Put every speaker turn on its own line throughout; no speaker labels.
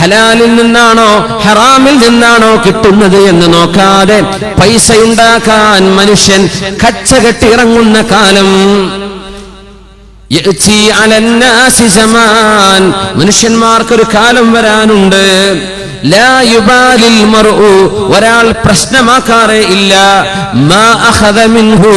ഹലാലിൽ നിന്നാണോ ഹറാമിൽ നിന്നാണോ കിട്ടുന്നത് എന്ന് നോക്കാതെ പൈസ ഉണ്ടാക്കാൻ മനുഷ്യൻ കച്ചകെട്ടിറങ്ങുന്ന കാലം. മനുഷ്യന്മാർക്കൊരു കാലം വരാനുണ്ട്. ഒരാൾ പ്രശ്നമാക്കാറേ ഇല്ല. മിൻഹു.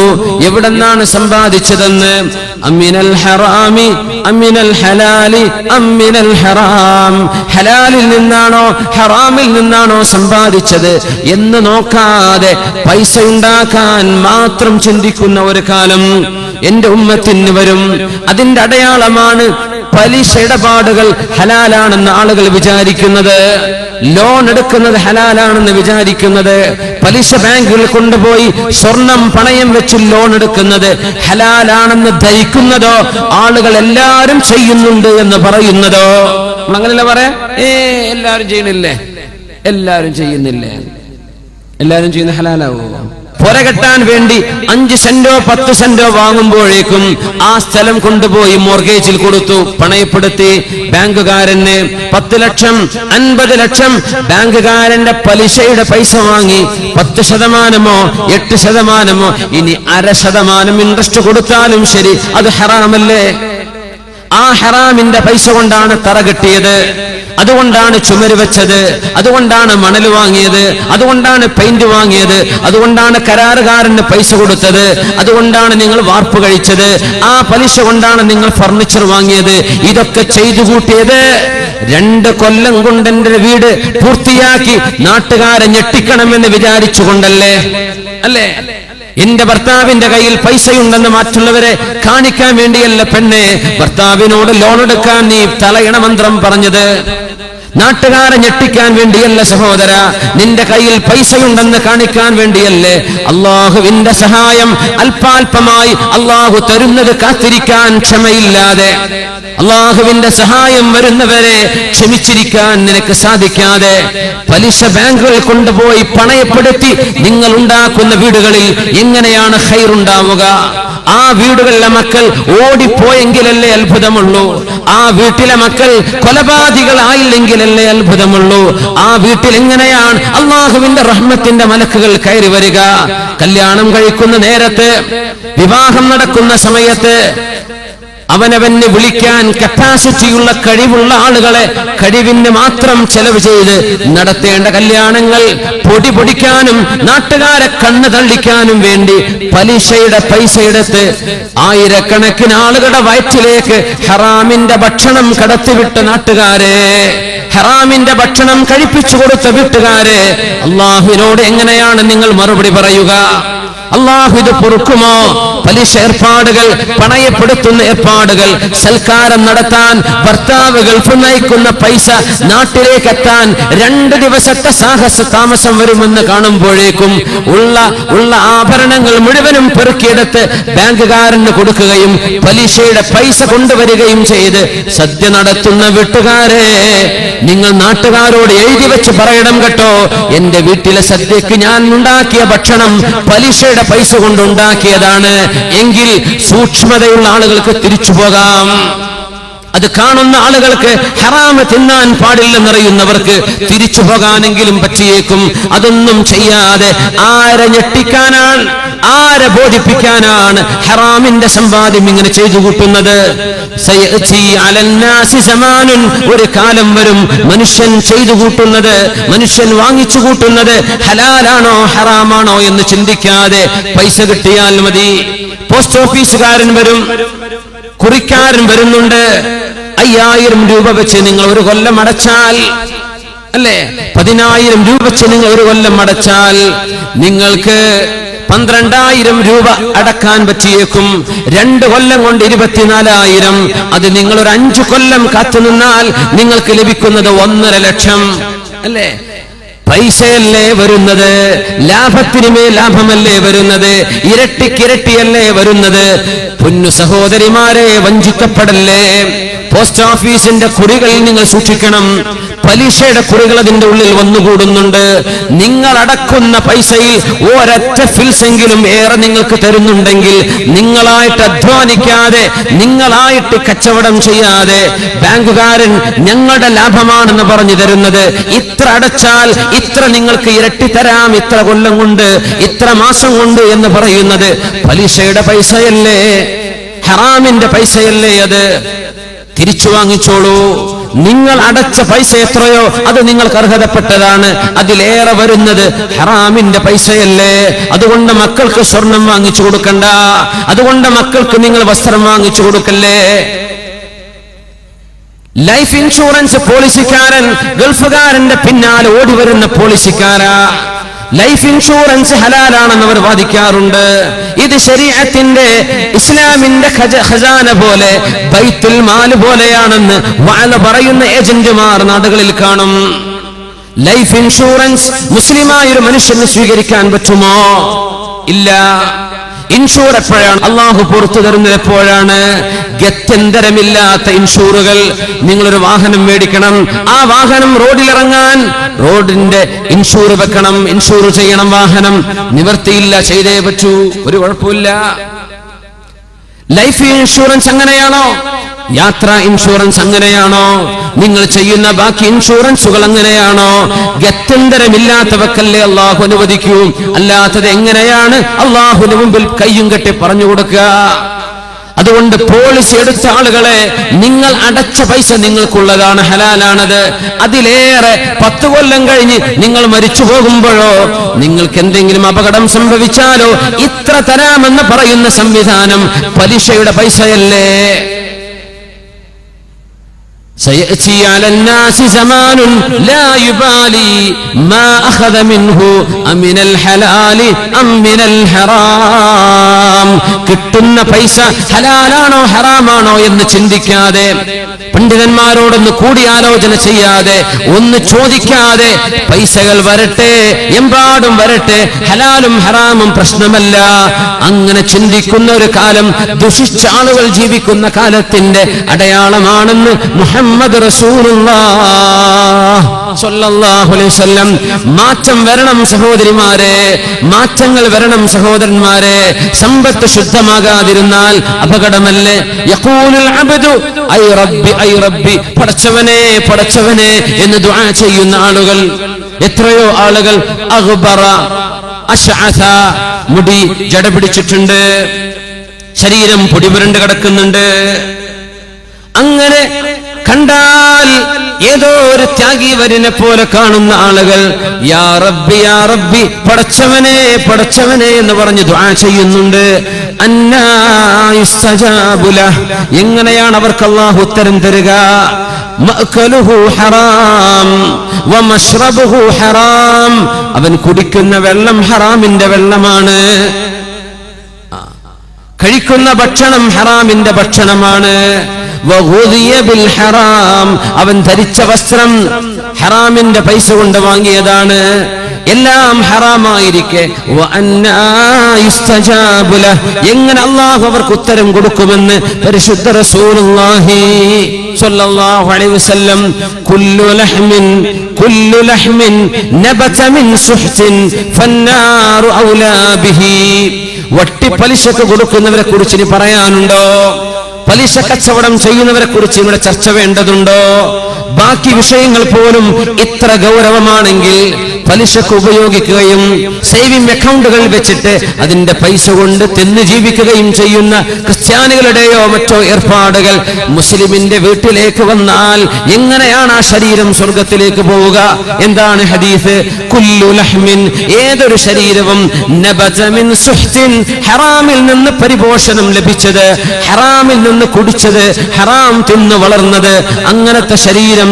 എവിടെന്നാണ് സമ്പാദിച്ചതെന്ന്? അമിനൽ ഹറാമി അമിനൽ ഹലാലി അമിനൽ ഹറാം. ഹലാലിൽ നിന്നാണോ ഹറാമിൽ നിന്നാണോ സമ്പാദിച്ചത് എന്ന് നോക്കാതെ പൈസ ഉണ്ടാക്കാൻ മാത്രം ചിന്തിക്കുന്ന ഒരു കാലം എന്റെ ഉമ്മത്തിന് വരും. അതിന്റെ അടയാളമാണ് പലിശ ഇടപാടുകൾ ഹലാലാണെന്ന് ആളുകൾ വിചാരിക്കുന്നത്. ലോൺ എടുക്കുന്നത് ഹലാലാണെന്ന് വിചാരിക്കുന്നത്. പലിശ ബാങ്കുകൾ കൊണ്ടുപോയി സ്വർണം പണയം വെച്ച് ലോൺ എടുക്കുന്നത് ഹലാലാണെന്ന് ധരിക്കുന്നതോ ആളുകൾ എല്ലാവരും ചെയ്യുന്നുണ്ട് എന്ന് പറയുന്നതോ? അങ്ങനല്ല പറയാ? ഏ എല്ലാവരും ചെയ്യണില്ലേ എല്ലാവരും ചെയ്യുന്നില്ലേ? എല്ലാവരും ചെയ്യുന്ന ഹലാലാവോ? പുര കെട്ടാൻ വേണ്ടി അഞ്ച് സെന്റോ പത്ത് സെന്റോ വാങ്ങുമ്പോഴേക്കും ആ സ്ഥലം കൊണ്ടുപോയി മോർഗേജിൽ കൊടുത്തു. പണയപ്പെടുത്തി. ബാങ്കുകാരന് പത്ത് ലക്ഷം അൻപത് ലക്ഷം ബാങ്കുകാരന്റെ പലിശയുടെ പൈസ വാങ്ങി. പത്ത് ശതമാനമോ എട്ട് ശതമാനമോ ഇനി അര ശതമാനം ഇൻട്രസ്റ്റ് കൊടുത്താലും ശരി അത് ഹറാമല്ലേ? ആ ഹറാമിന്റെ പൈസ കൊണ്ടാണ് തറ കെട്ടിയത്. അതുകൊണ്ടാണ് ചുമര് വെച്ചത് അതുകൊണ്ടാണ് മണൽ വാങ്ങിയത് അതുകൊണ്ടാണ് പെയിന്റ് വാങ്ങിയത് അതുകൊണ്ടാണ് കരാറുകാരന് പൈസ കൊടുത്തത് അതുകൊണ്ടാണ് നിങ്ങൾ വാർപ്പ് കഴിച്ചത് ആ പലിശ കൊണ്ടാണ് നിങ്ങൾ ഫർണിച്ചർ വാങ്ങിയത്. ഇതൊക്കെ ചെയ്തു കൂട്ടിയത് രണ്ട് കൊല്ലം കൊണ്ട് എന്റെ വീട് പൂർത്തിയാക്കി നാട്ടുകാരെ ഞെട്ടിക്കണമെന്ന് വിചാരിച്ചുകൊണ്ടല്ലേ? അല്ലേ? എന്റെ ഭർത്താവിന്റെ കയ്യിൽ പൈസയുണ്ടെന്ന് മറ്റുള്ളവരെ കാണിക്കാൻ വേണ്ടിയല്ല പെണ്ണെ? ഭർത്താവിനോട് ലോൺ എടുക്കാൻ നീ തലയണ മന്ത്രം പറഞ്ഞത്. നാട്ടുകാരെ ഞെട്ടിക്കാൻ വേണ്ടിയല്ല സഹോദര? നിന്റെ കയ്യിൽ പൈസയുണ്ടെന്ന് കാണിക്കാൻ വേണ്ടിയല്ലേ? അള്ളാഹുവിന്റെ സഹായം അല്പാൽപമായി അള്ളാഹു തരുന്നത് കാത്തിരിക്കാൻ ക്ഷമയില്ലാതെ. അള്ളാഹുവിന്റെ സഹായം വരുന്നവരെ ക്ഷമിച്ചിരിക്കാൻ നിനക്ക് സാധിക്കാതെ പലിശ ബാങ്കുകൾ കൊണ്ടുപോയി പണയപ്പെടുത്തി നിങ്ങൾ ഉണ്ടാക്കുന്ന വീടുകളിൽ എങ്ങനെയാണ് ഹൈറുണ്ടാവുക ആ വീടുകളിലെ മക്കൾ ഓടിപ്പോയെങ്കിലല്ലേ അത്ഭുതമുള്ളൂ. ആ വീട്ടിലെ മക്കൾ കൊലപാതകളായില്ലെങ്കിലല്ലേ അത്ഭുതമുള്ളൂ. ആ വീട്ടിൽ എങ്ങനെയാണ് അള്ളാഹുവിന്റെ റഹ്മത്തിന്റെ മലക്കുകൾ കയറി വരിക? കല്യാണം കഴിക്കുന്ന നേരത്ത് വിവാഹം നടക്കുന്ന സമയത്ത് അവനവന് വിളിക്കാൻ കപ്പാസിറ്റിയുള്ള കഴിവുള്ള ആളുകളെ കഴിവിന് മാത്രം ചെലവ് ചെയ്ത് നടത്തേണ്ട കല്യാണങ്ങൾ പൊടി പൊടിക്കാനും നാട്ടുകാരെ കണ്ണ് തള്ളിക്കാനും വേണ്ടി പലിശയുടെ പൈസ എടുത്ത് ആയിരക്കണക്കിന് ആളുകളുടെ വയറ്റിലേക്ക് ഹറാമിന്റെ ഭക്ഷണം കടത്തിവിട്ട നാട്ടുകാരെ ഹറാമിന്റെ ഭക്ഷണം കഴിപ്പിച്ചു കൊടുത്ത വീട്ടുകാരെ അള്ളാഹുവിനോട് എങ്ങനെയാണ് നിങ്ങൾ മറുപടി പറയുക? അള്ളാഹു ഇത് പൊറുക്കുമോ? പലിശ ഏർപ്പാടുകൾ പണയപ്പെടുത്തുന്ന ഏർപ്പാടുകൾ സൽക്കാരം നടത്താൻ ഭർത്താവ് ഗൾഫ് നയിക്കുന്ന പൈസ നാട്ടിലേക്ക് എത്താൻ രണ്ട് ദിവസത്തെ സാഹസ താമസം വരുമെന്ന് കാണുമ്പോഴേക്കും ഉള്ള ഉള്ള ആഭരണങ്ങൾ മുഴുവനും പെറുക്കിയെടുത്ത് ബാങ്കുകാരന് കൊടുക്കുകയും പലിശയുടെ പൈസ കൊണ്ടുവരികയും ചെയ്ത് സദ്യ നടത്തുന്ന വീട്ടുകാരെ നിങ്ങൾ നാട്ടുകാരോട് എഴുതി വെച്ച് പറയണം കേട്ടോ. എന്റെ വീട്ടിലെ സദ്യക്ക് ഞാൻ ഉണ്ടാക്കിയ ഭക്ഷണം പലിശയുടെ പൈസ കൊണ്ടുണ്ടാക്കിയതാണ് എങ്കിൽ സൂക്ഷ്മതയുള്ള ആളുകൾക്ക് തിരിച്ചു പോകാം. അത് കാണുന്ന ആളുകൾക്ക് ഹറാമ തിന്നാൻ പാടില്ലെന്നറിയുന്നവർക്ക് തിരിച്ചു പോകാനെങ്കിലും പറ്റിയേക്കും. അതൊന്നും ചെയ്യാതെ ആരെ ഞെട്ടിക്കാനാണ് ആരെ ബോധിപ്പിക്കാനാണ് ഹറാമിന്റെ സമ്പാദ്യം ഇങ്ങനെ ചെയ്തു കൂട്ടുന്നത്? ഒരു കാലം വരും മനുഷ്യൻ ചെയ്തു കൂട്ടുന്നത് മനുഷ്യൻ വാങ്ങിച്ചു കൂട്ടുന്നത് ഹലാലാണോ ഹറാമാണോ എന്ന് ചിന്തിക്കാതെ പൈസ കിട്ടിയാൽ മതി. പോസ്റ്റ് ഓഫീസുകാരൻ വരും കുറിക്കാരൻ വരുന്നുണ്ട്. അയ്യായിരം രൂപ വെച്ച് നിങ്ങൾ ഒരു കൊല്ലം അടച്ചാൽ അല്ലേ? പതിനായിരം രൂപ വെച്ച് നിങ്ങൾ ഒരു കൊല്ലം അടച്ചാൽ നിങ്ങൾക്ക് പന്ത്രണ്ടായിരം രൂപ അടക്കാൻ പറ്റിയേക്കും. രണ്ട് കൊല്ലം കൊണ്ട് ഇരുപത്തിനാലായിരം. അത് നിങ്ങൾ ഒരു അഞ്ചു കൊല്ലം കാത്തു നിന്നാൽ നിങ്ങൾക്ക് ലഭിക്കുന്നത് ഒന്നര ലക്ഷം. അല്ലേ? പൈസയല്ലേ വരുന്നത്? ലാഭത്തിനുമേ ലാഭമല്ലേ വരുന്നത്? ഇരട്ടിക്കിരട്ടിയല്ലേ വരുന്നത്? പൊന്നു സഹോദരിമാരെ വഞ്ചിക്കപ്പെടല്ലേ? പോസ്റ്റ് ഓഫീസിന്റെ കുറികളിൽ നിങ്ങൾ സൂക്ഷിക്കണം. പലിശയുടെ കുറികൾ അതിന്റെ ഉള്ളിൽ വന്നുകൂടുന്നുണ്ട്. നിങ്ങൾ അടക്കുന്ന പൈസയിൽ ഒരൊറ്റ ഫിൽസെങ്കിലും ഏറെ നിങ്ങൾക്ക് തരുന്നുണ്ടെങ്കിൽ നിങ്ങളായിട്ട് അധ്വാനിക്കാതെ നിങ്ങളായിട്ട് കച്ചവടം ചെയ്യാതെ ബാങ്കുകാരൻ ഞങ്ങളുടെ ലാഭമാണെന്ന് പറഞ്ഞു തരുന്നത്. ഇത്ര അടച്ചാൽ ഇത്ര നിങ്ങൾക്ക് ഇരട്ടി തരാം ഇത്ര കൊല്ലം കൊണ്ട് ഇത്ര മാസം കൊണ്ട് എന്ന് പറയുന്നത് പലിശയുടെ പൈസയല്ലേ? ഹറാമിന്റെ പൈസയല്ലേ അത്? തിരിച്ചു വാങ്ങിച്ചോളൂ. നിങ്ങൾ അടച്ച പൈസ എത്രയോ? അത് നിങ്ങൾക്ക് അർഹതപ്പെട്ടതാണ്. അതിലേറെ വരുന്നത് ഹറാമിന്റെ പൈസയല്ലേ? അതുകൊണ്ട് മക്കൾക്ക് സ്വർണം വാങ്ങിച്ചു കൊടുക്കണ്ട. അതുകൊണ്ട് മക്കൾക്ക് നിങ്ങൾ വസ്ത്രം വാങ്ങിച്ചു കൊടുക്കല്ലേ? ലൈഫ് ഇൻഷുറൻസ് പോളിസിക്കാരൻ ഗൾഫുകാരന്റെ പിന്നാലെ ഓടി വരുന്ന പോളിസിക്കാരാ. ലൈഫ് ഇൻഷുറൻസ് ഹലാലാണെന്ന് അവർ വാദിക്കാറുണ്ട്. ഇത് ശരീരത്തിന്റെ ഇസ്ലാമിന്റെ ഖജ- ഖജാന പോലെ ബൈത്തുൽ മാൽ പോലെയാണെന്ന് വാല പറയുന്ന ഏജന്റുമാർ നാടുകളിൽ കാണും. ലൈഫ് ഇൻഷുറൻസ് മുസ്ലിമായ ഒരു മനുഷ്യന് സ്വീകരിക്കാൻ പറ്റുമോ? ഇല്ല. ഇൻഷൂർ എപ്പോഴാണ്? അള്ളാഹു പുറത്തു തരുന്നത് എപ്പോഴാണ്? ഗത്യന്തരമില്ലാത്ത ഇൻഷൂറുകൾ നിങ്ങളൊരു വാഹനം മേടിക്കണം. ആ വാഹനം റോഡിലിറങ്ങാൻ റോഡിന്റെ ഇൻഷൂർ വെക്കണം. ഇൻഷൂർ ചെയ്യണം വാഹനം. നിവർത്തിയില്ല ചെയ്തേ പറ്റൂ. ഒരു കുഴപ്പമില്ല. ലൈഫ് ഇൻഷുറൻസ് അങ്ങനെയാണോ? യാത്രാ ഇൻഷുറൻസ് അങ്ങനെയാണോ? നിങ്ങൾ ചെയ്യുന്ന ബാക്കി ഇൻഷുറൻസുകൾ അങ്ങനെയാണോ? ഗത്യന്തരമില്ലാത്തവക്കല്ലേ അള്ളാഹു അനുവദിക്കൂ. അല്ലാത്തത് എങ്ങനെയാണ്? അള്ളാഹുവിന് മുമ്പിൽ കയ്യും കെട്ടി പറഞ്ഞു കൊടുക്കുക. അതുകൊണ്ട് പോളിസി എടുത്ത ആളുകളെ നിങ്ങൾ അടച്ച പൈസ നിങ്ങൾക്കുള്ളതാണ് ഹലാലാണത്. അതിലേറെ പത്ത് കൊല്ലം കഴിഞ്ഞ് നിങ്ങൾ മരിച്ചു പോകുമ്പോഴോ നിങ്ങൾക്ക് എന്തെങ്കിലും അപകടം സംഭവിച്ചാലോ? ഇത്ര തരാമെന്ന് പറയുന്ന സംവിധാനം പലിശയുടെ പൈസയല്ലേ? سيأتي على الناس زمان لا يبالي ما أخذ منه أمن الحلال أم من الحرام കിട്ടുന്ന പൈസ ഹലാലാണോ ഹറാമാണോ എന്ന് ചിന്തിക്കാതെ പണ്ഡിതന്മാരോടൊന്ന് കൂടിയാലോചന ചെയ്യാതെ ഒന്ന് ചോദിക്കാതെ പൈസകൾ വരട്ടെ എമ്പാടും വരട്ടെ ഹലാലും ഹറാമും പ്രശ്നമല്ല അങ്ങനെ ചിന്തിക്കുന്ന ഒരു കാലം ദുഷിച്ച ആളുകൾ ജീവിക്കുന്ന കാലത്തിന്റെ അടയാളമാണെന്ന് മുഹമ്മദ് റസൂലുള്ളാഹ് മാറ്റം വരണം സഹോദരിമാരെ മാറ്റങ്ങൾ വരണം സഹോദരന്മാരെ. സമ്പത്ത് ശുദ്ധമാകാതിരുന്നാൽ അപകടമല്ലേ? റബ്ബി റബ്ബി. പടച്ചവനെ പടച്ചവനെ എന്ന് ദുആ ചെയ്യുന്ന ആളുകൾ. എത്രയോ ആളുകൾ അഹ്ബറ അശ്അസ മുടി ജട പിടിച്ചിട്ടുണ്ട് ശരീരം പൊടിപുരണ്ട് കിടക്കുന്നുണ്ട്. അങ്ങനെ കണ്ടാൽ ഏതോ ഒരു ത്യാഗി വരിനെ പോലെ കാണുന്ന ആളുകൾ യാ റബ്ബി യാ റബ്ബി പടച്ചവനെ പടച്ചവനെ എന്ന് പറഞ്ഞ് ദ്വാ ചെയ്യുന്നുണ്ട്. അന്നാ യുസ്തജാബു എങ്ങനെയാണ് അവർക്ക് അള്ളാഹു ഉത്തരം തരിക? ഹറാം അവൻ കുടിക്കുന്ന വെള്ളം ഹറാമിന്റെ വെള്ളമാണ്. കഴിക്കുന്ന ഭക്ഷണം ഹറാമിന്റെ ഭക്ഷണമാണ്. അവൻ ധരിച്ച വസ്ത്രം ഹറാമിന്റെ പൈസ കൊണ്ട് വാങ്ങിയതാണ്. എല്ലാം ഹറാമായിരിക്കെ. എങ്ങനെ അള്ളാഹു അവർക്ക് ഉത്തരം കൊടുക്കുമെന്ന് പരിശുദ്ധ റസൂലുള്ളാഹി സ്വല്ലല്ലാഹു അലൈഹി വസല്ലം കുല്ലു ലഹ്മിൻ കുല്ലു ലഹ്മിൻ നബത മിൻ ഔലാ ബിഹി. വട്ടി പലിശക്ക് കൊടുക്കുന്നവരെ കുറിച്ച് ഇനി പറയാനുണ്ടോ? പലിശ കച്ചവടം ചെയ്യുന്നവരെ കുറിച്ച് ഇവിടെ ചർച്ച വേണ്ടതുണ്ടോ? ബാക്കി വിഷയങ്ങൾ പോലും ഇത്ര ഗൗരവമാണെങ്കിൽ പലിശക്ക് ഉപയോഗിക്കുകയും സേവിംഗ് അക്കൗണ്ടുകൾ വെച്ചിട്ട് അതിന്റെ പൈസ കൊണ്ട് തിന്ന് ജീവിക്കുകയും ചെയ്യുന്ന ക്രിസ്ത്യാനികളുടെയോ മറ്റോ ഏർപ്പാടുകൾ മുസ്ലിമിന്റെ വീട്ടിലേക്ക് വന്നാൽ എങ്ങനെയാണ് ആ ശരീരം സ്വർഗത്തിലേക്ക് പോവുക? എന്താണ് ഹദീസ്? ഏതൊരു ശരീരവും സുഹ്തിൻ ഹറാമിൽ നിന്ന് പരിപോഷണം ലഭിച്ചത് ഹറാമിൽ നിന്ന് കുടിച്ചത് ഹറാം തിന്ന് വളർന്നത് അങ്ങനത്തെ ശരീരം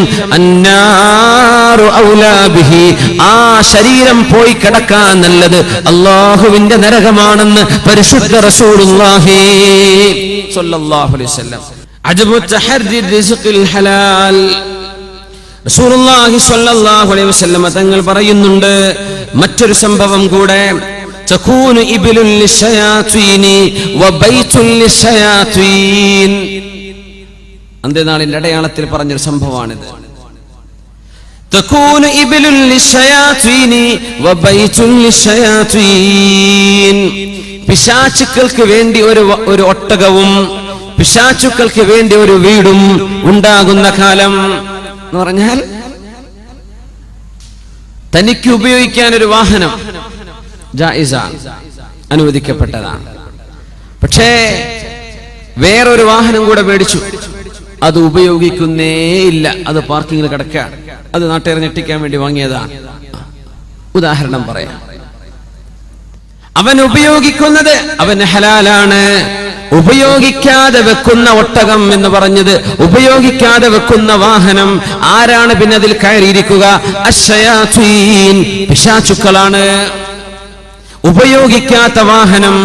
ആ ശരീരം പോയി കിടക്കാൻ നല്ലത് അള്ളാഹുവിന്റെ നരകമാണെന്ന് പരിശുദ്ധ റസൂലുള്ളാഹി സ്വല്ലല്ലാഹു അലൈഹി വസല്ലം. റസൂലുള്ളാഹി സ്വല്ലല്ലാഹു അലൈഹി വസല്ലം തങ്ങൾ പറയുന്നുണ്ട് മറ്റൊരു സംഭവം കൂടെ. ലിശയാത്വീൻ അന്ത്യനാളിന്റെ അടയാളത്തിൽ പറഞ്ഞൊരു സംഭവമാണിത്. تكون إبل للشياطين وبيت للشياطين പിശാചുക്കൾക്ക് വേണ്ടി ഒരു വ- ഒരു ഒട്ടകവും പിശാചുക്കൾക്ക് വേണ്ടി ഒരു വീടും ഉണ്ടാകുന്ന കാലം എന്ന് പറഞ്ഞാൽ തനിക്ക് ഉപയോഗിക്കാൻ ഒരു വാഹനം ജായിസ അനുവദിക്കപ്പെട്ടതാണ് പക്ഷേ വേറൊരു വാഹനം കൂടെ മേടിച്ചു അത് ഉപയോഗിക്കുന്നേ ഇല്ല അത് പാർക്കിങ്ങിൽ കിടക്കുകയാണ് അത് നാട്ടുകാർ ഞെട്ടിക്കാൻ വേണ്ടി വാങ്ങിയതാണ് ഉദാഹരണം പറയാം. അവൻ ഉപയോഗിക്കുന്നത് അവന് ഹലാലാണ്. ഉപയോഗിക്കാതെ വെക്കുന്ന ഒട്ടകം എന്ന് പറഞ്ഞത് ഉപയോഗിക്കാതെ വെക്കുന്ന വാഹനം ആരാണ് പിന്നെ അതിൽ കയറിയിരിക്കുക? അശയാ പിശാചുക്കളാണ്. ഉപയോഗിക്കാത്ത വാഹനം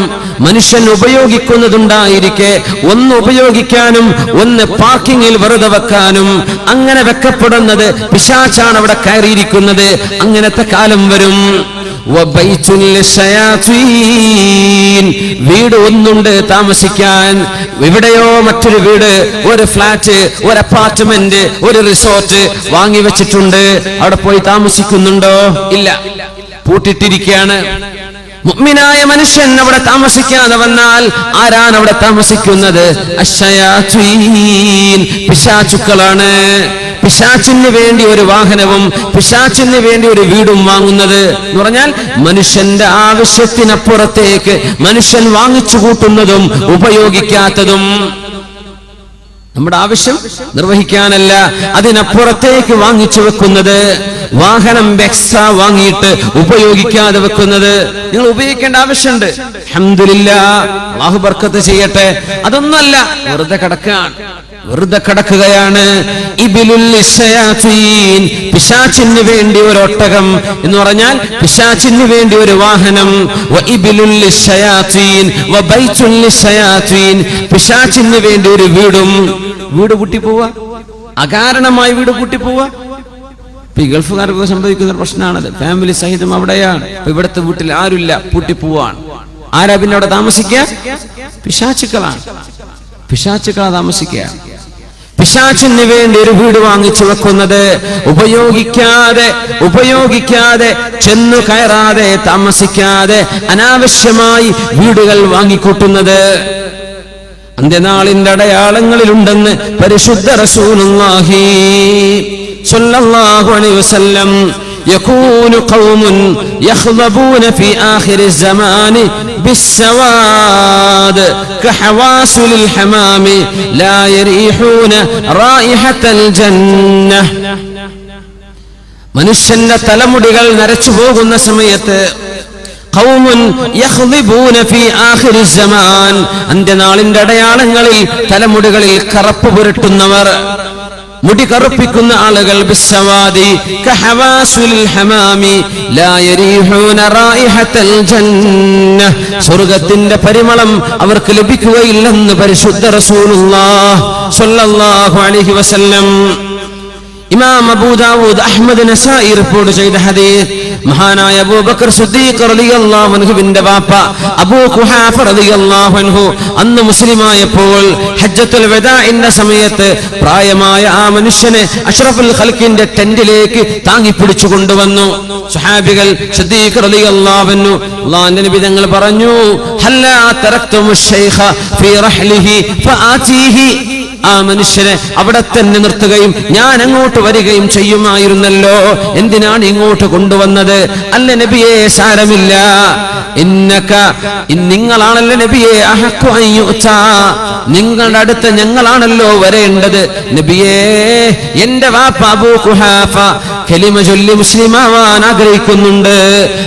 മനുഷ്യൻ ഉപയോഗിക്കുന്നതുണ്ടായിരിക്കെ. ഒന്ന് ഉപയോഗിക്കാനും ഒന്ന് പാർക്കിങ്ങിൽ വെറുതെ വെക്കാനും. അങ്ങനെ വെക്കപ്പെടുന്നത് പിശാച്ചാണ് അവിടെ കയറിയിരിക്കുന്നത്. അങ്ങനത്തെ കാലം വരും. വീട് ഒന്നുണ്ട് താമസിക്കാൻ. എവിടെയോ മറ്റൊരു വീട് ഒരു ഫ്ലാറ്റ് ഒരു അപ്പാർട്ട്മെന്റ് ഒരു റിസോർട്ട് വാങ്ങി വെച്ചിട്ടുണ്ട്. അവിടെ പോയി താമസിക്കുന്നുണ്ടോ? ഇല്ല. പൂട്ടിട്ടിരിക്കുകയാണ് മുഅ്മിനായ മനുഷ്യൻ അവിടെ താമസിക്കാതെ വന്നാൽ ആരാണ് അവിടെ താമസിക്കുന്നത്. പിശാചുക്കളാണ്. പിശാച്ചിന് വേണ്ടി ഒരു വാഹനവും പിശാച്ചിന് വേണ്ടി ഒരു വീടും വാങ്ങുന്നത് എന്ന് പറഞ്ഞാൽ മനുഷ്യന്റെ ആവശ്യത്തിനപ്പുറത്തേക്ക് മനുഷ്യൻ വാങ്ങിച്ചു കൂട്ടുന്നതും ഉപയോഗിക്കാത്തതും. നമ്മുടെ ആവശ്യം നിർവഹിക്കാനല്ല അതിനപ്പുറത്തേക്ക് വാങ്ങിച്ചു വെക്കുന്നത് വാഹനം എക്സ്ട്രാ വാങ്ങിയിട്ട് ഉപയോഗിക്കാതെ വെക്കുന്നത്. നിങ്ങൾ ഉപയോഗിക്കേണ്ട ആവശ്യമുണ്ട്. അഹമ്മദില്ല അള്ളാഹു ബർക്കത്ത് ചെയ്യട്ടെ. അതൊന്നല്ല വെറുതെ കിടക്കാൻ വെറുതെ കിടക്കുകയാണ്. പിശാച്ചിന് വേണ്ടി ഒരു ഒട്ടകം എന്ന് പറഞ്ഞാൽ പിശാചിന് വേണ്ടി ഒരു വാഹനം. പിശാചിന് വേണ്ടി ഒരു വീടും. വീട് കൂട്ടി പോവുക അകാരണമായി വീട് കൂട്ടി പോവുക ഈ ഗൾഫുകാർക്ക് സംഭവിക്കുന്ന ഒരു പ്രശ്നമാണത്. ഫാമിലി സഹിതം അവിടെയാണ്. ഇവിടുത്തെ വീട്ടിൽ ആരുമില്ല. പൂട്ടി പോവാണ് ആരാ പിന്നെ അവിടെ താമസിക്കുക? പിശാച്ചുക്കളാണ് പിശാച്ചുക്കളാ താമസിക്കുക. പിശാചിന് വേണ്ടി ഒരു വീട് വാങ്ങിച്ചു വെക്കുന്നത്. ഉപയോഗിക്കാതെ ഉപയോഗിക്കാതെ ചെന്നു കയറാതെ താമസിക്കാതെ അനാവശ്യമായി വീടുകൾ വാങ്ങിക്കൂട്ടുന്നത്. അന്ത്യനാളിന്റെ അടയാളങ്ങളിലുണ്ടെന്ന് പരിശുദ്ധ റസൂലുള്ളാഹി സ്വല്ലല്ലാഹു അലൈഹി വസല്ലം يكون قوم يخضبون في آخر الزمان بالسواد كحواسل الحمام لا يريحون رائحة الجنة മനുഷ്യന്റെ തലമുടികൾ നരച്ചു പോകുന്ന സമയത്ത് ഖൗമുൻ യഖ്ളിബൂന ഫീ ആഖിരി സമാൻ അന്ത്യനാളിന്റെ അടയാളങ്ങളിൽ തലമുടികളിൽ കറുപ്പ് പുരട്ടുന്നവർ മുടി കറുപ്പിക്കുന്ന ആളുകൾ സ്വർഗത്തിന്റെ പരിമളം അവർക്ക് ലഭിക്കുകയില്ലെന്ന് പരിശുദ്ധ റസൂലുള്ളാഹി സ്വല്ലല്ലാഹു അലൈഹി വസല്ലം. ഇമാം അബൂദാവൂദ് അഹ്മദ് നസായി റിപ്പോർട്ട് ചെയ്ത ഹദീസ് മഹാനായ അബൂബക്കർ സിദ്ദീഖ് റളിയല്ലാഹു അൻഹുവിന്റെ വാപ്പ അബൂ ഖുഹാഫ റളിയല്ലാഹു അൻഹു അന്ന് മുസ്ലിമായപ്പോൾ ഹജ്ജത്തുൽ വദാഇന്റെ സമയത്ത് പ്രായമായ ആ മനുഷ്യനെ അഷ്റഫുൽ ഖൽക്കിന്റെ ടെന്റിലേക്ക് താങ്ങി പിടിച്ചു കൊണ്ടുവന്നു. സുഹാബികൾ സിദ്ദീഖ് റളിയല്ലാഹു അൻഹു അല്ലാഹുവിന്റെ നബി തങ്ങൾ പറഞ്ഞു ഹല്ലാ തറക്തുമു ശൈഖ ഫീ റഹ്ലിഹി ഫആതീഹി ആ മനുഷ്യനെ അവിടെ തന്നെ നിർത്തുകയും ഞാൻ അങ്ങോട്ട് വരികയും ചെയ്യുമായിരുന്നല്ലോ. എന്തിനാണ് ഇങ്ങോട്ട് കൊണ്ടുവന്നത്? അല്ല നബിയെ സാരമില്ല. നിങ്ങളാണല്ലോ നബിയെ. നിങ്ങളുടെ അടുത്ത് ഞങ്ങളാണല്ലോ വരേണ്ടത്. നബിയേ എന്റെ വാപ്പ അബൂ ഖുഹാഫ കലിമ ചൊല്ലി മുസ്ലിമാവാൻ ആഗ്രഹിക്കുന്നുണ്ട്.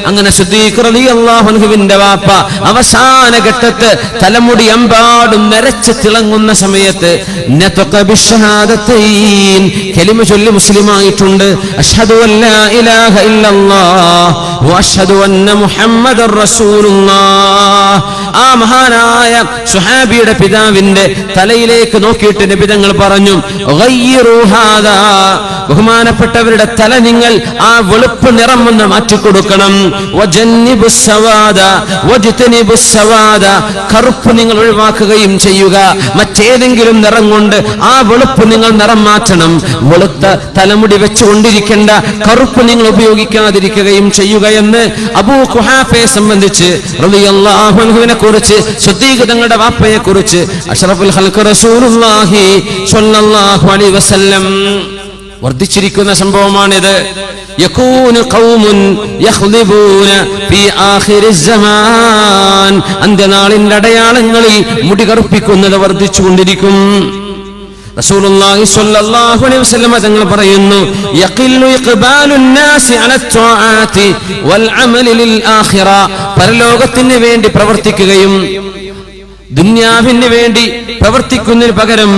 അങ്ങനെ സിദ്ദീഖ് റളിയല്ലാഹു അൻഹുവിന്റെ വാപ്പ അവസാന ഘട്ടത്ത് തലമുടി അമ്പാടും നരച്ച് തിളങ്ങുന്ന സമയത്ത് കലിമ ചൊല്ലി മുസ്ലിമായിട്ടുണ്ട്. അഷ്ഹദു അല്ലാ ഇലാഹ ഇല്ലല്ലാഹ് വഅഷ്ഹദു അന്ന മുഹമ്മദർ റസൂലുള്ളാഹ് ആ മഹാനായ സുഹാബിയുടെ പിതാവിന്റെ തലയിലേക്ക് നോക്കിയിട്ട് നിബിതങ്ങൾ പറഞ്ഞു. ബഹുമാനപ്പെട്ടവരുടെ തല നിങ്ങൾ ആ വെളുപ്പ് നിറം ഒന്ന് മാറ്റിക്കൊടുക്കണം. കറുപ്പ് നിങ്ങൾ ഒഴിവാക്കുകയും ചെയ്യുക മറ്റേതെങ്കിലും നിറം കൊണ്ട് ആ വെളുപ്പ് നിങ്ങൾ നിറം മാറ്റണം വെളുത്ത തലമുടി വെച്ചുകൊണ്ടിരിക്കേണ്ട കറുപ്പ് നിങ്ങൾ ഉപയോഗിക്കാതിരിക്കുകയും ചെയ്യുക എന്ന് അബൂ ഖുഹാഫയെ സംബന്ധിച്ച് റളിയല്ലാഹുവിനെ കുറിച്ച് സുദ്ദീഖ് തങ്ങളുടെ വാപ്പയെ കുറിച്ച് അഷ്റഫുൽ ഹൽക്ക് റസൂലുള്ളാഹി സ്വല്ലല്ലാഹു അലൈഹി വസല്ലം വർദ്ധിച്ചിരിക്കുന്ന സംഭവമാണിത്. അന്ത്യനാളിന്റെ അടയാളങ്ങളിൽ മുടി കറുപ്പിക്കുന്നത് വർദ്ധിച്ചുകൊണ്ടിരിക്കും. റസൂലുള്ളാഹി സ്വല്ലല്ലാഹു അലൈഹി വസല്ലം തങ്ങൾ പറയുന്നു പരലോകത്തിന് വേണ്ടി പ്രവർത്തിക്കുകയും ദുന്യാവിന് വേണ്ടി പ്രവർത്തിക്കുന്നതിന് പകരം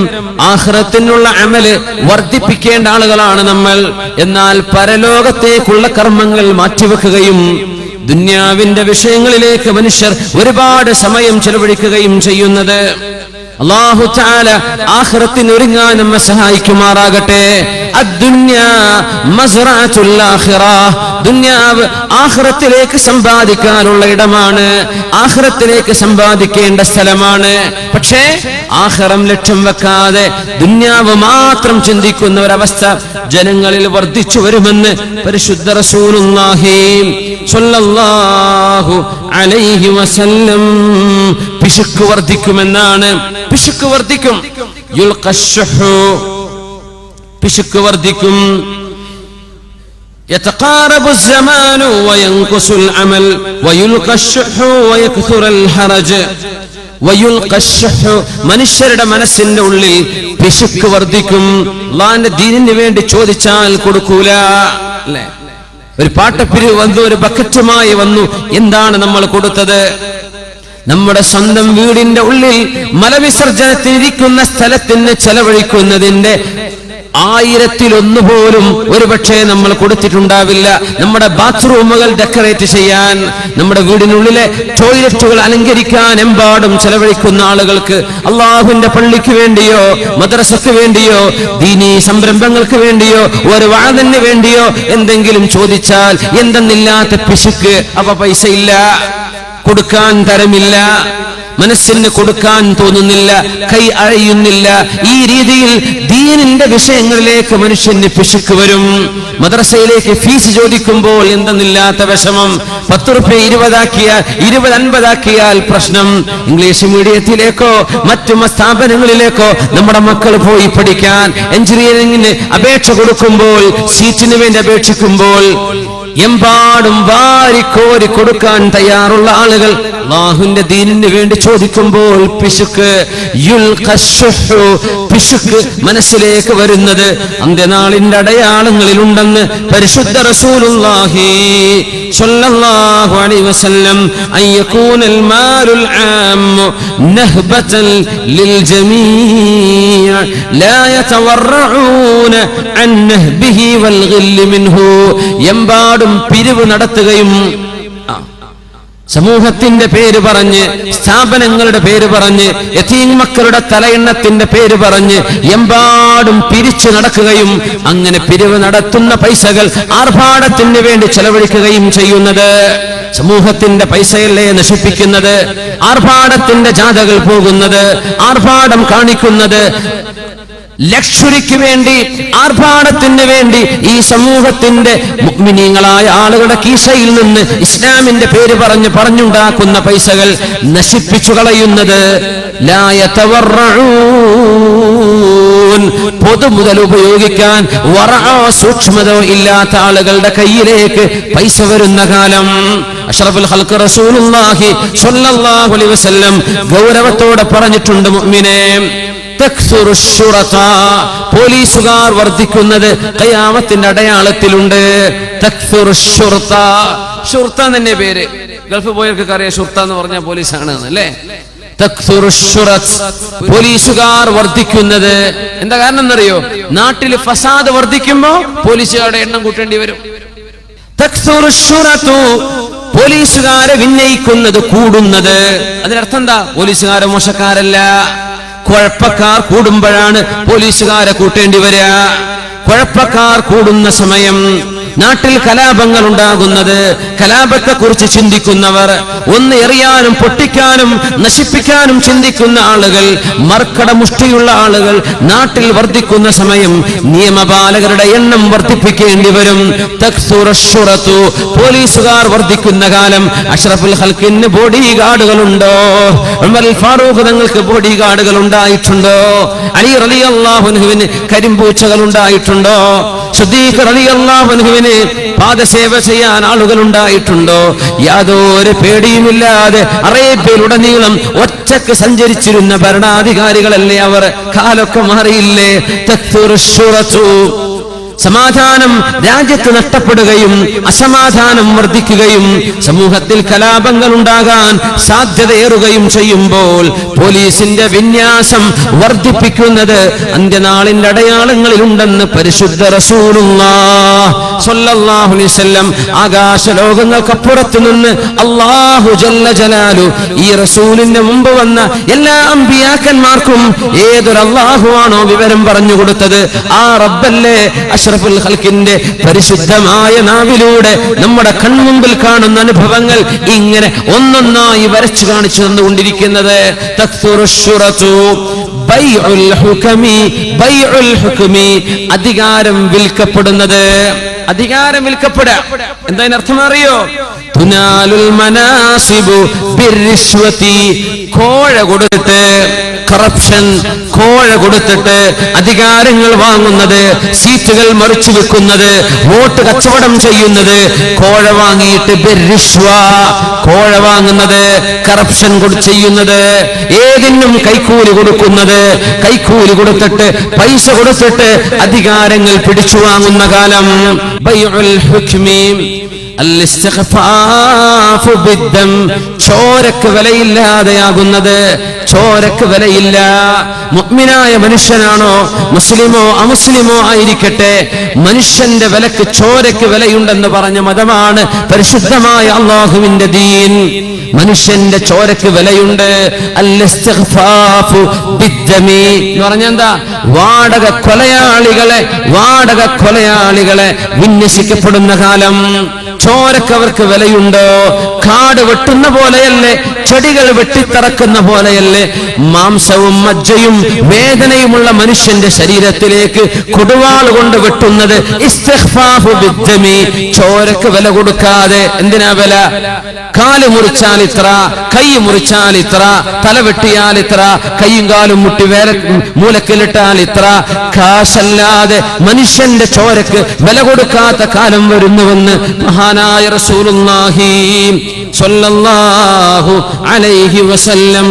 ആഹ്റത്തിനുള്ള അമൽ വർദ്ധിപ്പിക്കേണ്ട ആളുകളാണ് നമ്മൾ. എന്നാൽ പരലോകത്തേക്കുള്ള കർമ്മങ്ങൾ മാറ്റിവെക്കുകയും ദുന്യാവിന്റെ വിഷയങ്ങളിലേക്ക് മനുഷ്യർ ഒരുപാട് സമയം ചെലവഴിക്കുകയും ചെയ്യുന്നത്. അള്ളാഹു ചാല ആഹ്റത്തിന് ഒരുങ്ങാൻ നമ്മെ സഹായിക്കുമാറാകട്ടെ. ദുന്യാവ് ആഹ്റത്തിലേക്ക് സമ്പാദിക്കാനുള്ള ഇടമാണ്. ആഹ്റത്തിലേക്ക് സമ്പാദിക്കേണ്ട സ്ഥലമാണ്. പക്ഷേ ആഹ്റം ലക്ഷ്യം വെക്കാതെ ദുന്യാവ് മാത്രം ചിന്തിക്കുന്ന ഒരവസ്ഥ ജനങ്ങളിൽ വർദ്ധിച്ചു വരുമെന്ന് പരിശുദ്ധ റസൂലുള്ളാഹി സ്വല്ലല്ലാഹു അലൈഹി വസല്ലം പിശുക്ക് വർദ്ധിക്കുമെന്നാണ് പിശുക്ക് വർദ്ധിക്കും യുൽഖശ്ശുഹു. പിശുക്ക് വർദ്ധിക്കും يتقارب الزمان وينقص العمل ويلقى الشح ويكثر الحرج ويلقى الشح മനുഷ്യരുടെ മനസ്സിന്റെ ഉള്ളിൽ പിശുക്ക് വർദ്ധിക്കും അള്ളാന്റെ ദീനിന് വേണ്ടി ചോദിച്ചാൽ കൊടുക്കൂല അല്ലേ ഒരു പാട്ടപ്പിരിവ് വന്നു ഒരു ബക്കറ്റുമായി വന്നു എന്താണ് നമ്മൾ കൊടുത്തത് നമ്മുടെ സ്വന്തം വീടിന്റെ ഉള്ളിൽ മലവിസർജനത്തിനിരിക്കുന്ന സ്ഥലത്തിന് ചെലവഴിക്കുന്നതിന്റെ ആയിരത്തിലൊന്നു പോലും ഒരുപക്ഷെ നമ്മൾ കൊടുത്തിട്ടുണ്ടാവില്ല. നമ്മുടെ ബാത്റൂമുകൾ ഡെക്കറേറ്റ് ചെയ്യാൻ നമ്മുടെ വീടിനുള്ളിലെ ടോയ്ലറ്റുകൾ അലങ്കരിക്കാൻ എമ്പാടും ചെലവഴിക്കുന്ന ആളുകൾക്ക് അള്ളാഹുവിന്റെ പള്ളിക്ക് വേണ്ടിയോ മദ്രസക്ക് വേണ്ടിയോ ദീനി സംരംഭങ്ങൾക്ക് വേണ്ടിയോ ഒരു വാഴന് വേണ്ടിയോ എന്തെങ്കിലും ചോദിച്ചാൽ എന്തെന്നില്ലാത്ത പിശുക്ക് അവ പൈസ ഇല്ല കൊടുക്കാൻ തരമില്ല. മനസ്സിന് കൊടുക്കാൻ തോന്നുന്നില്ല. കൈ അഴയുന്നില്ല. ഈ രീതിയിൽ ദീനിന്റെ വിഷയങ്ങളിലേക്ക് മനുഷ്യന് പിശുക്ക് വരും. മദ്രസയിലേക്ക് ഫീസ് ചോദിക്കുമ്പോൾ എന്തെന്നില്ലാത്ത വിഷമം. പത്ത് റുപ്യ ഇരുപതാക്കിയാൽ ഇരുപത് അൻപതാക്കിയാൽ പ്രശ്നം. ഇംഗ്ലീഷ് മീഡിയത്തിലേക്കോ മറ്റു സ്ഥാപനങ്ങളിലേക്കോ നമ്മുടെ മക്കൾ പോയി പഠിക്കാൻ. എഞ്ചിനീയറിംഗിന് അപേക്ഷ കൊടുക്കുമ്പോൾ സീറ്റിന് വേണ്ടി അപേക്ഷിക്കുമ്പോൾ എമ്പാടും വാരിക്കോരി കൊടുക്കാൻ തയ്യാറുള്ള ആളുകൾ അള്ളാഹുവിന്റെ ദീനിന് വേണ്ടി ചോദിക്കുമ്പോൾ പിശുക്ക് പിശുക്ക് മനസ്സിലേക്ക് വരുന്നത് അന്ത്യനാളിന്റെ അടയാളങ്ങളിൽ ഉണ്ടെന്ന് പരിശുദ്ധ റസൂലുള്ളാഹി സ്വല്ലല്ലാഹു അലൈഹി വസല്ലം അയ്യകൂനൽ മാലുൽ ആം നഹ്ബതൻ ലിൽ ജമീഅ ലാ യതവറഊന അൻ നഹ്ബിഹി വൽ ഗില്ല് മിൻഹു എമ്പാടും പിരിവ് നടത്തുകയും സമൂഹത്തിന്റെ പേര് പറഞ്ഞ് സ്ഥാപനങ്ങളുടെ പേര് പറഞ്ഞ് യതീം മക്കളുടെ തലയെണ്ണത്തിന്റെ പേര് പറഞ്ഞ് എമ്പാടും പിരിച്ചു നടക്കുകയും അങ്ങനെ പിരിവ് നടത്തുന്ന പൈസകൾ ആർഭാടത്തിന് വേണ്ടി ചെലവഴിക്കുകയും ചെയ്യുന്നത്. സമൂഹത്തിന്റെ പൈസയല്ലേ നശിപ്പിക്കുന്നത്? ആർഭാടത്തിന്റെ ജാഥകൾ പോകുന്നത്? ആർഭാടം കാണിക്കുന്നത്? ലക്ഷുരിക്ക് വേണ്ടി ആർഭാടത്തിന് വേണ്ടി ഈ സമൂഹത്തിന്റെ മുഗ്മിനീങ്ങളായ ആളുകളുടെ കീശയിൽ നിന്ന് ഇസ്ലാമിന്റെ പേര് പറഞ്ഞ് പറഞ്ഞുണ്ടാക്കുന്ന പൈസകൾ നശിപ്പിച്ചു കളയുന്നത് പൊതു മുതൽ ഉപയോഗിക്കാൻ വറഅോ സൂക്ഷ്മതയോ ഇല്ലാത്ത ആളുകളുടെ കയ്യിലേക്ക് പൈസ വരുന്ന കാലം അഷ്റഫുൽ റസൂലുള്ളാഹി സ്വല്ലല്ലാഹു അലൈഹി വസല്ലം ഗൗരവത്തോടെ പറഞ്ഞിട്ടുണ്ട് മുഅ്മിനേ. പോലീസുകാർ വർദ്ധിക്കുന്നത് കയാമത്തിന്റെ അടയാളത്തിലുണ്ട്. തന്നെ പേര്. ഗൾഫ് പോയവർക്ക് അറിയാം ഷുർത്ത എന്ന് പറഞ്ഞ പോലീസാണ് അല്ലേ? പോലീസുകാർ വർദ്ധിക്കുന്നത് എന്താ കാരണം എന്നറിയോ? നാട്ടിൽ ഫസാദ് വർദ്ധിക്കുമ്പോ പോലീസുകാരുടെ എണ്ണം കൂട്ടേണ്ടി വരും. പോലീസുകാരെ വിന്നയിക്കുന്നത് കൂടുന്നത്. അതിനർത്ഥം എന്താ? പോലീസുകാരെ മോശക്കാരല്ല. കുഴപ്പക്കാർ കൂടുമ്പോഴാണ് പോലീസുകാരെ കൂട്ടേണ്ടി വരിക. കുഴപ്പക്കാർ കൂടുന്ന സമയം നാട്ടിൽ കലാപങ്ങൾ ഉണ്ടാകുന്നത് കലാപത്തെ കുറിച്ച് ചിന്തിക്കുന്നവർ ഒന്ന് എറിയാനും പൊട്ടിക്കാനും നശിപ്പിക്കാനും ചിന്തിക്കുന്ന ആളുകൾ മർക്കട മുഷ്ടിയുള്ള ആളുകൾ നാട്ടിൽ വർദ്ധിക്കുന്ന സമയം നിയമപാലകരുടെ എണ്ണം വർദ്ധിപ്പിക്കേണ്ടി വരും. പോലീസുകാർ വർദ്ധിക്കുന്ന കാലം അഷ്റഫുൽ ഹൽക്കിന് ബോഡി ഗാർഡുകളുണ്ടോ ഉമർ ഫാറൂഖ് തങ്ങൾക്ക് ബോഡി ഗാർഡുകൾ ഉണ്ടായിട്ടുണ്ടോ? അലി റലി അള്ളാഹുനുവിന് കരിമ്പൂച്ചകൾ ഉണ്ടായിട്ടുണ്ടോ? അള്ളാഹുനുവിന് പാദസേവ ചെയ്യാൻ ആളുകൾ ഉണ്ടായിട്ടുണ്ടോ യാതൊരു പേടിയുമില്ലാതെ അറേബ്യയിലുടനീളം ഒറ്റയ്ക്ക് സഞ്ചരിച്ചിരുന്ന ഭരണാധികാരികളല്ലേ അവർ? കാലൊക്കെ മാറിയില്ലേ? ശുറത്തു. സമാധാനം രാജ്യത്ത് നഷ്ടപ്പെടുകയും അസമാധാനം വർദ്ധിക്കുകയും സമൂഹത്തിൽ കലാപങ്ങൾ ഉണ്ടാകാൻ സാധ്യതയേറുകയും ചെയ്യുമ്പോൾ പോലീസിന്റെ വിന്യാസം വർദ്ധിപ്പിക്കുന്നത് അന്ത്യനാളിന്റെ അടയാളങ്ങളിൽ ഉണ്ടെന്ന് പരിശുദ്ധ റസൂലുള്ളാഹുലിസ്വല്ലം ആകാശ ലോകങ്ങൾക്കപ്പുറത്തു നിന്ന് അള്ളാഹു ജല്ല ജലാലു ഈ റസൂലിന്റെ മുമ്പ് വന്ന എല്ലാ അമ്പിയാക്കന്മാർക്കും ഏതൊരു അള്ളാഹു ആണോ വിവരം പറഞ്ഞു കൊടുത്തത്? ആ റബ്ബല്ലേ അഷ്റഫുൽ ഹൽക്കിന്റെ പരിശുദ്ധമായ നാവിലൂടെ നമ്മുടെ കൺമുമ്പിൽ കാണുന്ന അനുഭവങ്ങൾ ഇങ്ങനെ ഒന്നൊന്നായി വരച്ചു കാണിച്ചു തന്നുകൊണ്ടിരിക്കുന്നത്. അധികാരം വിൽക്കപ്പെടുന്നത് അധികാരം വിൽക്കപ്പെടുക എന്താ അർത്ഥം അറിയോ തുനാലുൽ മനാസിബു. കോഴ കൊടുത്തിട്ട് കറപ്ഷൻ കോഴ കൊടുത്തിട്ട് അധികാരങ്ങൾ വാങ്ങുന്നത് സീറ്റുകൾ മറിച്ചു വെക്കുന്നത് വോട്ട് കച്ചവടം ചെയ്യുന്നത് കോഴ വാങ്ങിയിട്ട് കോഴ വാങ്ങുന്നത് കറപ്ഷൻ ചെയ്യുന്നത് ഏതിനും കൈക്കൂലി കൊടുക്കുന്നത് കൈക്കൂലി കൊടുത്തിട്ട് പൈസ കൊടുത്തിട്ട് അധികാരങ്ങൾ പിടിച്ചു വാങ്ങുന്ന കാലം. ചോരക്ക് വിലയില്ലാതെയാകുന്നത്. ചോരക്ക് വിലയില്ല. മുഗ്മിനായ മനുഷ്യനാണോ? മുസ്ലിമോ അമുസ്ലിമോ ആയിരിക്കട്ടെ. മനുഷ്യന്റെ വിലക്ക് ചോരക്ക് വിലയുണ്ടെന്ന് പറഞ്ഞ മതമാണ് പരിശുദ്ധമായ അള്ളാഹുവിന്റെ ദീൻ. മനുഷ്യന്റെ ചോരക്ക് വിലയുണ്ട്. അൽ-ഇസ്തിഗ്ഫാഫു ബിദ്ദമി. എന്ന് പറഞ്ഞ എന്താ? വാടക കൊലയാളികളെ വാടക കൊലയാളികളെ വിന്യസിക്കപ്പെടുന്ന കാലം. ചോരക്ക് അവർക്ക് വിലയുണ്ടോ? കാട് വെട്ടുന്ന പോലെയല്ലേ ചെടികൾ വെട്ടിത്തറക്കുന്ന പോലെയല്ലേ? മാംസവും മജ്ജയും വേദനയുമുള്ള മനുഷ്യന്റെ ശരീരത്തിലേക്ക് കൊടുവാൾ കൊണ്ട് വെട്ടുന്നത്. ചോരക്ക് വില കൊടുക്കാതെ എന്തിനാ വില? കാൽ മുറിച്ചാൽ ഇത്ര കൈ മുറിച്ചാൽ ഇത്ര തല വെട്ടിയാൽ ഇത്ര കൈയും കാലും മുട്ടി വേല മൂലക്കിലിട്ടാൽ ഇത്ര. കാശല്ലാതെ മനുഷ്യന്റെ ചോരക്ക് വില കൊടുക്കാത്ത കാലം വരുന്നുവെന്ന് മഹാനായ റസൂലുള്ളാഹി സ്വല്ലല്ലാഹു അലൈഹി വസല്ലം.